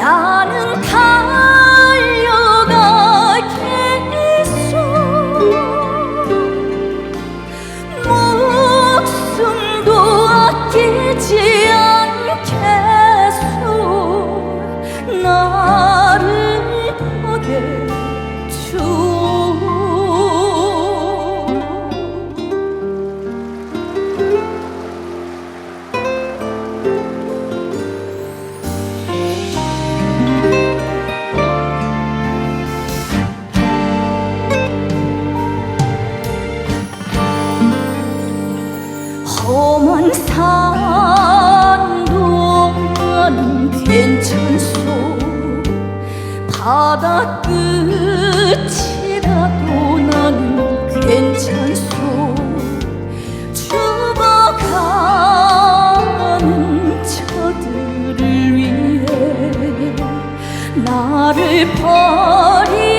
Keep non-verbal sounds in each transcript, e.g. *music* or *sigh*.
나 나는 괜찮소. 바다 끝이라도 나는 괜찮소. 죽어가는 저들을 위해 나를 버리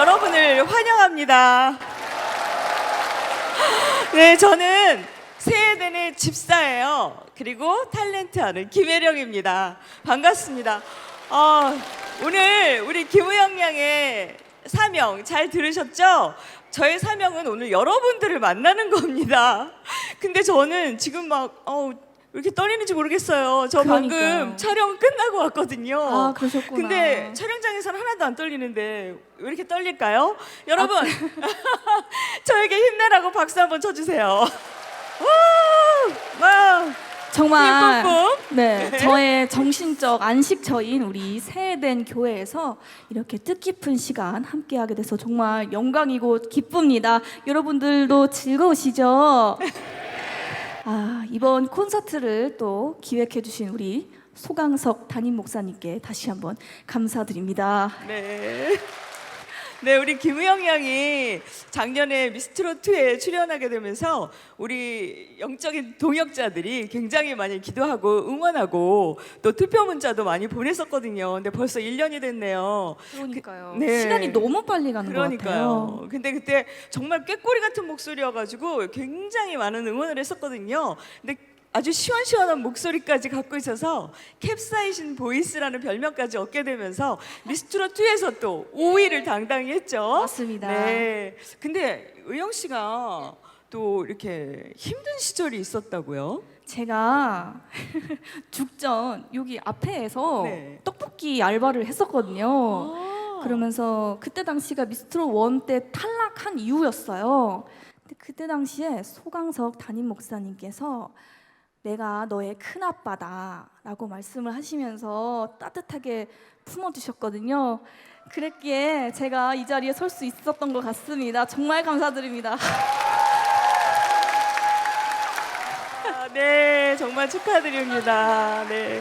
여러분을 환영합니다. 네, 저는 새해된의 집사예요. 그리고 탤런트 하는 김혜령입니다. 반갑습니다. 어, 오늘 우리 김우영 양의 사명 잘 들으셨죠? 저의 사명은 오늘 여러분들을 만나는 겁니다. 근데 저는 지금 막왜 이렇게 떨리는지 모르겠어요. 저 방금 그러니까요. 촬영 끝나고 왔거든요. 아, 그러셨구나. 근데 촬영장에서는 하나도 안 떨리는데 왜 이렇게 떨릴까요? 여러분 아, *laughs* 저에게 힘내라고 박수 한번 쳐주세요. *laughs* 와, 와, 정말 뿜뿜뿜. 네 저의 정신적 안식처인 우리 새해된 교회에서 이렇게 뜻깊은 시간 함께하게 돼서 정말 영광이고 기쁩니다. 여러분들도 즐거우시죠? *laughs* 아, 이번 콘서트를 또 기획해 주신 우리 소강석 담임 목사님께 다시 한번 감사드립니다. 네. 네, 우리 김우영 양이 작년에 미스트롯2에 출연하게 되면서 우리 영적인 동역자들이 굉장히 많이 기도하고 응원하고 또 투표 문자도 많이 보냈었거든요. 근데 벌써 1년이 됐네요. 그러니까요. 네. 시간이 너무 빨리 가는 것 같아요. 그러니까요. 근데 그때 정말 꾀꼬리 같은 목소리여가지고 굉장히 많은 응원을 했었거든요. 근데 아주 시원시원한 목소리까지 갖고 있어서 캡사이신 보이스라는 별명까지 얻게 되면서 미스트롯 2에서 또 5위를 당당히 했죠. 맞습니다. 네. 근데 의영 씨가 또 이렇게 힘든 시절이 있었다고요? 제가 *laughs* 죽전 여기 앞에서 네. 떡볶이 알바를 했었거든요. 아. 그러면서 그때 당시가 미스트롯 원때 탈락한 이후였어요. 근데 그때 당시에 소강석 담임 목사님께서 내가 너의 큰 아빠다라고 말씀을 하시면서 따뜻하게 품어 주셨거든요. 그랬기에 제가 이 자리에 설 수 있었던 것 같습니다. 정말 감사드립니다. 아, 네, 정말 축하드립니다. 네.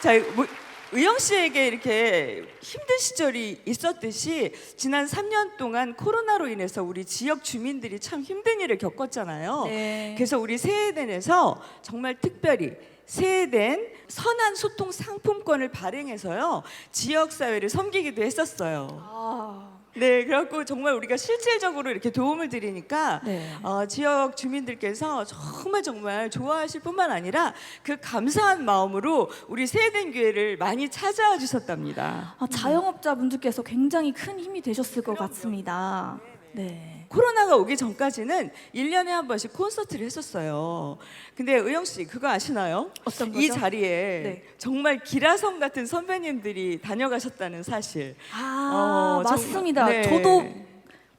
자, 뭐, 의영 씨에게 이렇게 힘든 시절이 있었듯이 지난 3년 동안 코로나로 인해서 우리 지역 주민들이 참 힘든 일을 겪었잖아요. 네. 그래서 우리 세해den에서 정말 특별히 세해된 선한 소통 상품권을 발행해서요 지역 사회를 섬기기도 했었어요. 아, 네, 그래갖고 정말 우리가 실질적으로 이렇게 도움을 드리니까 네. 어, 지역 주민들께서 정말 정말 좋아하실 뿐만 아니라 그 감사한 마음으로 우리 세된 교회를 많이 찾아와 주셨답니다. 아, 자영업자 분들께서 굉장히 큰 힘이 되셨을 것 같습니다. 네. 코로나가 오기 전까지는 1년에 한 번씩 콘서트를 했었어요. 근데 의영 씨 그거 아시나요? 어떤 거죠? 이 자리에 네. 정말 기라성 같은 선배님들이 다녀가셨다는 사실. 아, 어, 정- 맞습니다. 네. 저도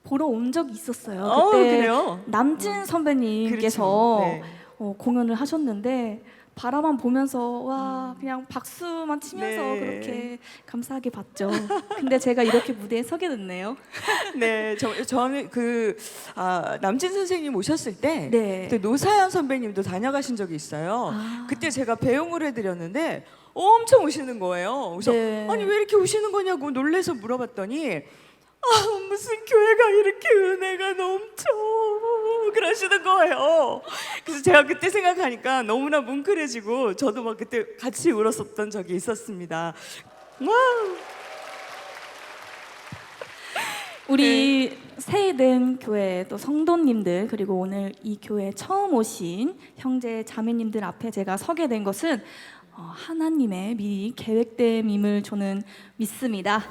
보러 온 적이 있었어요. 어, 그때 그래요? 남진 선배님께서 그렇죠. 네. 어, 공연을 하셨는데 바라만 보면서 와 그냥 박수만 치면서 네. 그렇게 감사하게 봤죠. 근데 제가 이렇게 무대에 서게 됐네요. *laughs* 네, 저, 저는 그 아, 남진 선생님 오셨을 때 네. 그때 노사연 선배님도 다녀가신 적이 있어요. 아. 그때 제가 배웅을 해드렸는데 엄청 오시는 거예요. 그래서 네. 아니 왜 이렇게 오시는 거냐고 놀래서 물어봤더니 아 무슨 교회가 이렇게 은혜가 넘쳐 그러시는 거예요. 그래서 제가 그때 생각하니까 너무나 뭉클해지고 저도 막 그때 같이 울었었던 적이 있었습니다. 와우. 우리 네. 세이된 교회 또 성도님들 그리고 오늘 이 교회 처음 오신 형제 자매님들 앞에 제가 서게 된 것은 어, 하나님의 미리 계획됨임을 저는 믿습니다.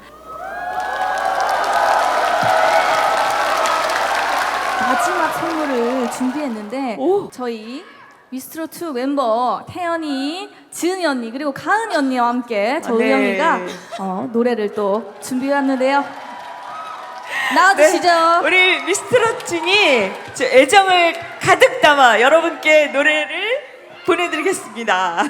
준비했는데 오. 저희 미스트로 2 멤버 태연이, 지은이 언니 그리고 가은이 언니와 함께 저 아, 네. 의영이가 어, 노래를 또 준비해왔는데요. 나와주시죠. 네, 우리 미스트롯 진이 저 애정을 가득 담아 여러분께 노래를 보내드리겠습니다.